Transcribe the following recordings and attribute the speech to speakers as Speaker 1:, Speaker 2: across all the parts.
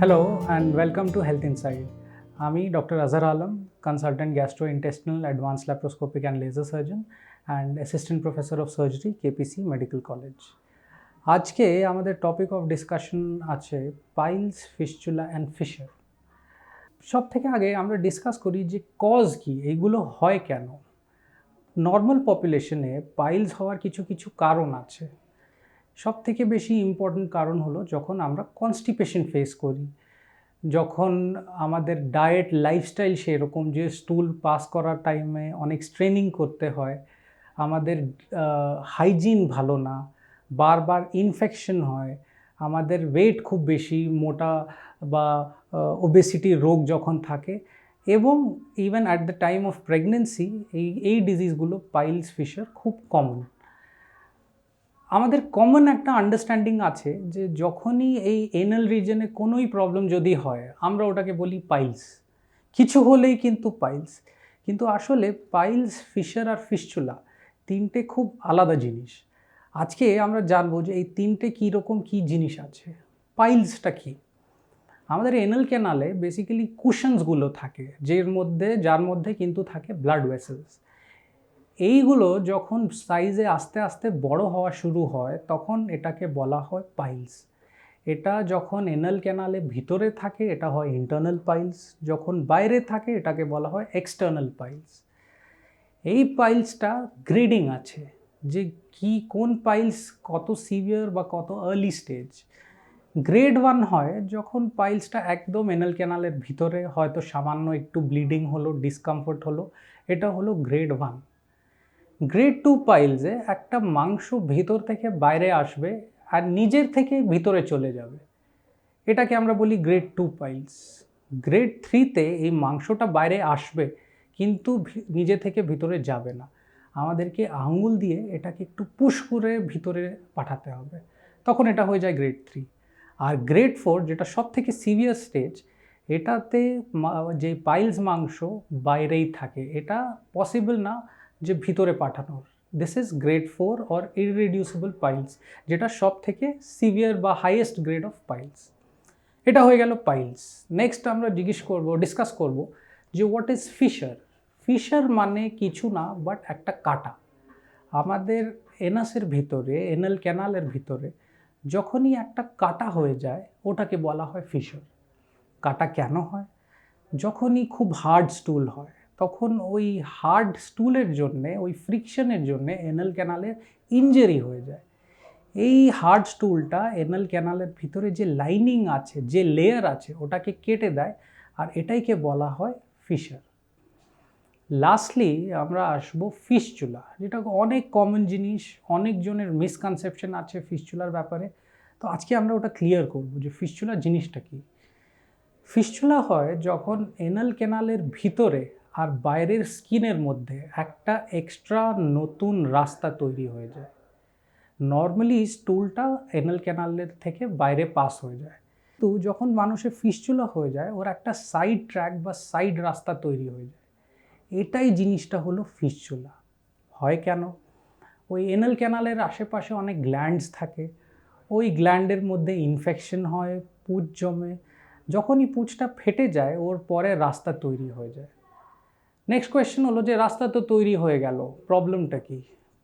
Speaker 1: Hello and welcome to health inside আমি doctor Azhar Alam consultant gastro intestinal advance laparoscopic and laser surgeon and assistant professor of surgery KPC medical college আজকে আমাদের topic of discussion আছে piles fistula and fissure সব থেকে আগে আমরা discuss করি যে কজ কি, এইগুলো হয় কেন? নর্মাল পপুলেশনে পাইলস হওয়ার কিছু কিছু কারণ আছে। সব থেকে বেশি ইম্পর্ট্যান্ট কারণ হলো যখন আমরা কনস্টিপেশন ফেস করি, যখন আমাদের ডায়েট লাইফস্টাইল সেরকম যে স্টুল পাস করার টাইমে অনেক স্ট্রেনিং করতে হয়, আমাদের হাইজিন ভালো না, বারবার ইনফেকশন হয়, আমাদের ওয়েট খুব বেশি, মোটা বা ওবেসিটি রোগ যখন থাকে এবং even at the time of pregnancy এই এই ডিজিজগুলো পাইলস ফিশার খুব কমন আমাদের কমন একটা আন্ডারস্ট্যান্ডিং আছে যে যখনই এই এনাল রিজনে কোনোই প্রবলেম যদি হয়, আমরা ওটাকে বলি পাইলস কিছু হলেই কিন্তু পাইলস কিন্তু আসলে পাইলস ফিশার আর ফিশচুলা তিনটে খুব আলাদা জিনিস। আজকে আমরা জানব যে এই তিনটে কী রকম কী জিনিস আছে। পাইলসটা কী? আমাদের এনাল ক্যানালে বেসিক্যালি কুশনসগুলো থাকে, যের মধ্যে, যার মধ্যে কিন্তু থাকে ব্লাড ভেসেলস এইগুলো যখন সাইজে আস্তে আস্তে বড় হওয়া শুরু হয়, তখন এটাকে বলা হয় পাইলস এটা যখন এনাল ক্যানালে ভিতরে থাকে, এটা হয় ইন্টারনাল পাইলস যখন বাইরে থাকে, এটাকে বলা হয় এক্সটার্নাল পাইলস এই পাইলসটা গ্রেডিং আছে, যে কি, কোন পাইলস কত সিভিয়ার বা কত আর্লি স্টেজ গ্রেড ওয়ান হয় যখন পাইলসটা একদম এনাল ক্যানালের ভিতরে, হয়তো সামান্য একটু ব্লিডিং হলো ডিসকমফোর্ট হলো, এটা হলো গ্রেড ওয়ান গ্রেড টু পাইলসে একটা মাংস ভিতর থেকে বাইরে আসবে আর নিজের থেকে ভিতরে চলে যাবে। এটাকে আমরা বলি গ্রেড টু পাইলস গ্রেড থ্রিতে এই মাংসটা বাইরে আসবে, কিন্তু নিজে থেকে ভিতরে যাবে না। আমাদেরকে আঙুল দিয়ে এটাকে একটু পুশ করে ভিতরে পাঠাতে হবে। তখন এটা হয়ে যায় গ্রেড থ্রি আর গ্রেড ফোর যেটা সব থেকে সিভিয়ার স্টেজ এটাতে যে পাইলস মাংস বাইরেই থাকে, এটা পসিবল না যে ভিতরে পাঠানোর। This is grade four or irreducible piles যেটা সব থেকে সিভিয়ার বা হাইয়েস্ট গ্রেড অফ পাইলস এটা হয়ে গেল পাইলস নেক্সট আমরা জিজ্ঞেস করব ডিসকাস করব যে হোয়াট ইজ ফিশার ফিশার মানে কিছু না বাট একটা কাটা। আমাদের এনাসের ভিতরে এনাল ক্যানালের ভিতরে যখনই একটা কাটা হয়ে যায়, ওটাকে বলা হয় ফিশার কাটা কেন হয়? যখনই খুব হার্ড স্টুল হয় তখন ওই হার্ড স্টুলের জন্যে, ওই ফ্রিকশনের জন্যে এনাল ক্যানালের ইঞ্জুরি হয়ে যায়। এই হার্ড স্টুলটা এনাল ক্যানালের ভিতরে যে লাইনিং আছে, যে লেয়ার আছে, ওটাকে কেটে দেয় আর এটাইকে বলা হয় ফিশার লাস্টলি আমরা আসব ফিশচুলা যেটা অনেক কমন জিনিস অনেকজনের মিসকনসেপশন আছে ফিশচুলার ব্যাপারে। তো আজকে আমরা ওটা ক্লিয়ার করব যে ফিশচুলা জিনিসটা কী। ফিশচুলা হয় যখন এনাল ক্যানালের ভিতরে আর বাইরের স্কিনের মধ্যে একটা এক্সট্রা নতুন রাস্তা তৈরি হয়ে যায়। নর্মালি স্টুলটা এনাল ক্যানালের থেকে বাইরে পাস হয়ে যায়। তো যখন মানুষের ফিসচুলা হয়ে যায়, ওর একটা সাইড ট্র্যাক বা সাইড রাস্তা তৈরি হয়ে যায়। এটাই জিনিসটা হলো ফিসচুলা। হয় কেন? ওই এনাল ক্যানালের আশেপাশে অনেক গ্ল্যান্ডস থাকে। ওই গ্ল্যান্ডের মধ্যে ইনফেকশন হয়, পুজ জমে। যখনই পুজটা ফেটে যায়, ওর পরে রাস্তা তৈরি হয়ে যায়। নেক্সট কোয়েশ্চেন হলো যে রাস্তা তো তৈরি হয়ে গেল প্রবলেমটা কি?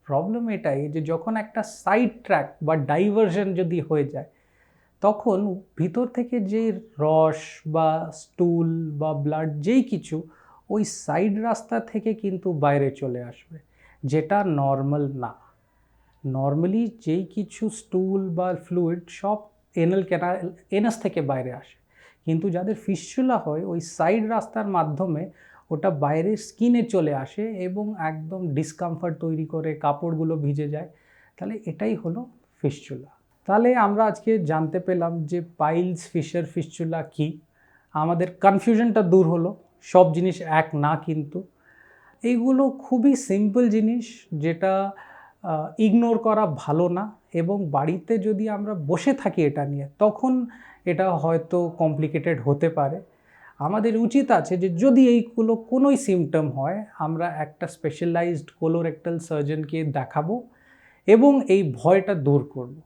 Speaker 1: প্রবলেম এটাই যে যখন একটা সাইড ট্র্যাক বা ডাইভারশন যদি হয়ে যায়, তখন ভিতর থেকে যে রস বা স্টুল বা ব্লাড যেই কিছু, ওই সাইড রাস্তা থেকে কিন্তু বাইরে চলে আসবে, যেটা নর্মাল না। নর্মালি যেই কিছু স্টুল বা ফ্লুইড সব এনাল ক্যানাল এনাস থেকে বাইরে আসে। কিন্তু যাদের ফিসচুলা হয়, ওই সাইড রাস্তার মাধ্যমে ওটা বাইরের স্কিনে চলে আসে এবং একদম ডিসকমফর্ট তৈরি করে, কাপড়গুলো ভিজে যায়। তাহলে এটাই হলো ফিসচুলা তাহলে আমরা আজকে জানতে পেলাম যে পাইলস ফিশার ফিসচুলা কি? আমাদের কনফিউশনটা দূর হলো, সব জিনিস এক না কিন্তু। এইগুলো খুবই সিম্পল জিনিস যেটা ইগনোর করা ভালো না এবং বাড়িতে যদি আমরা বসে থাকি এটা নিয়ে, তখন এটা হয়তো কমপ্লিকেটেড হতে পারে। আমাদের উচিত আছে যে যদি এইগুলো কোনোই সিমটম হয়, আমরা একটা স্পেশালাইজড কোলোরেক্টাল সার্জনকে দেখাবো এবং এই ভয়টা দূর করব।